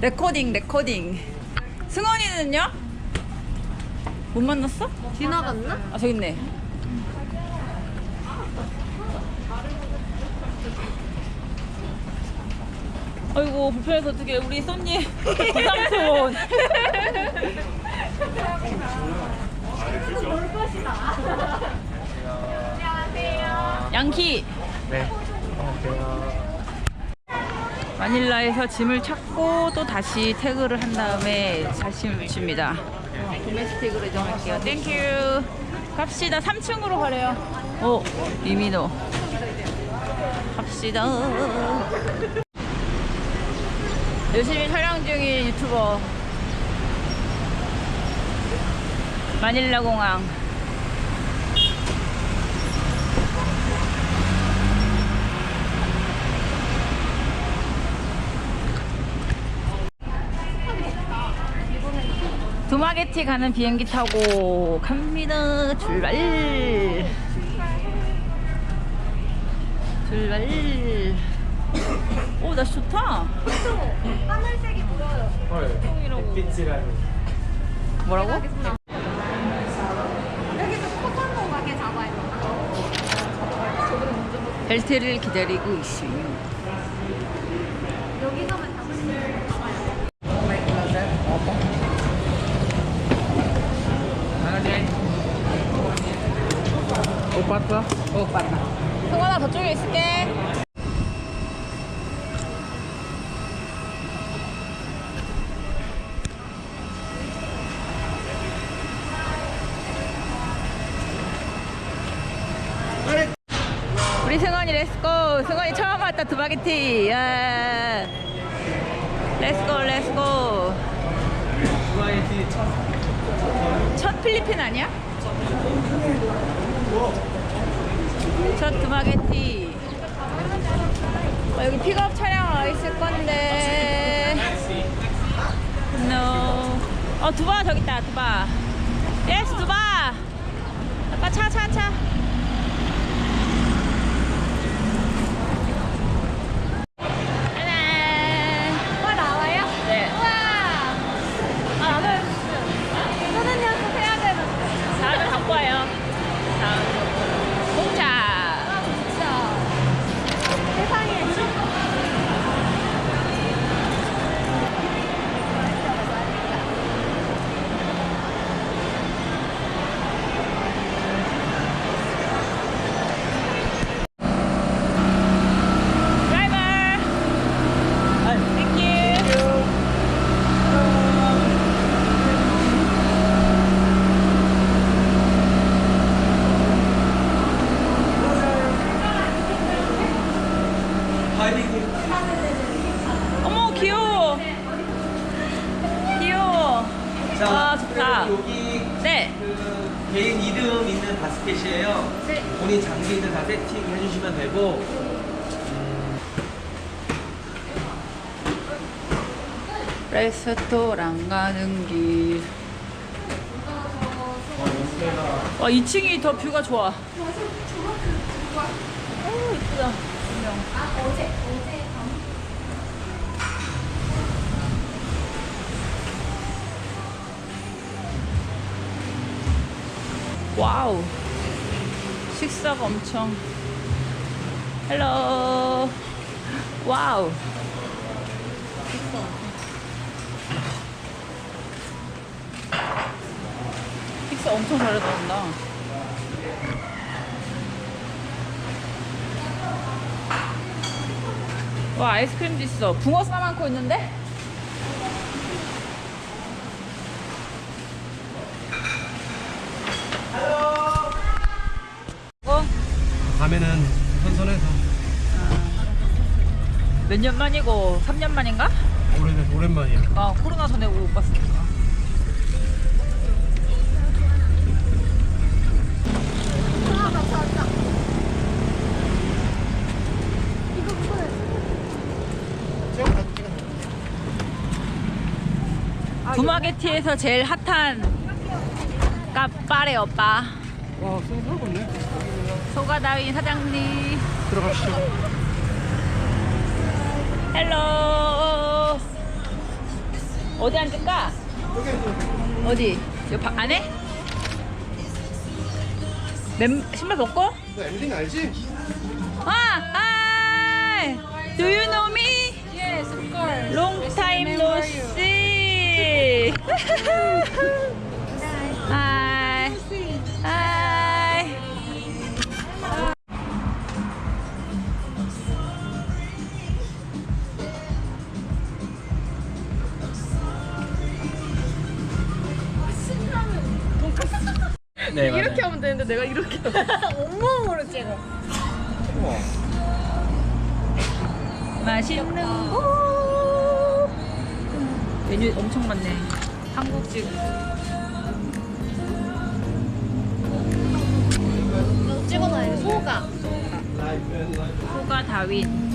레코딩 레코딩 승원이는요? 못 만났어? 지나갔나? 아 저기 있네 아이고 불편해서 어떻게 우리 손님 고삼촌 양키 네. 안녕하세요. 마닐라에서 짐을 찾고 또 다시 태그를 한 다음에 자신을 붙입니다. 도메스틱으로 이동할게요. 땡큐. 갑시다. 3층으로 가래요. 오, 이민호. 갑시다. 열심히 촬영 중인 유튜버. 마닐라 공항. 두마게티 가는 비행기 타고 갑니다. 출발. 출발. 오, 날씨 좋다. 하늘색이 보여요. 똥이라고. 빛이라는. 뭐라고? 여기서 코판도 가게 잡아야 되나? 벨트를 기다리고 있어요. 여기서만 잡을 수 있는 못 봤어? 오, 빠르다. 승원아, 저쪽에 있을게. 우리 승원이 렛츠고 승원이 처음 왔다 두바게티 야 렛츠고 렛츠고 두바이티 첫. 첫 필리핀 아니야? 첫 두바게티. 어, 여기 픽업 차량 와 있을 건데. No. 어 두바 저기 있다 두바 바스켓이에요. 네. 본인 장비들 다 세팅 해 주시면 되고 레스토랑 가는 길. 와 2층이 더 뷰가 좋아. 오 이쁘다. 아, 어제, 어제 밤. 와우. 식사가 엄청. 헬로. 와우. 식사 엄청 잘 해놓는다. 와 아이스크림도 있어. 붕어 싸만코 있는데? 어? 밤에는 선선해서 몇 년 만이고 3년 만인가? 오래된 오랜만이야. 아 코로나 전에 못 봤으니까. 아, 그거였어. 두마게티에서 제일 핫한 까빠레 오빠 와, 쌩쌩하겠네. 소가다윈 사장님 들어가시죠. 헬로 어디 앉을까? 어디? 여 바, 안에? 맨, 신발 벗고? 너 엠딩 알지? 아! Hi! Do you know me? Yes, of course. Long time no see! 네, 이렇게 하면 되는데 내가 이렇게 온몸으로 찍어. 맛있는 거. 메뉴 엄청 많네. 한국식 찍어놔야 돼. 소가. 소가 다윈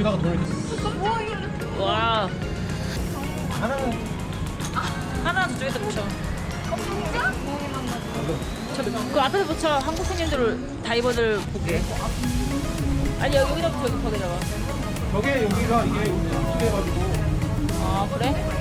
여기다가 돈을 와 하나는 하나는 저쪽에다 붙여. 저, 그 앞에서 붙여. 한국 손님들 다이버들 보게. 아니 여기, 여기다 붙여 여기 벽에다가 벽에 여기가 이게 이렇게 해가지고. 아 그래?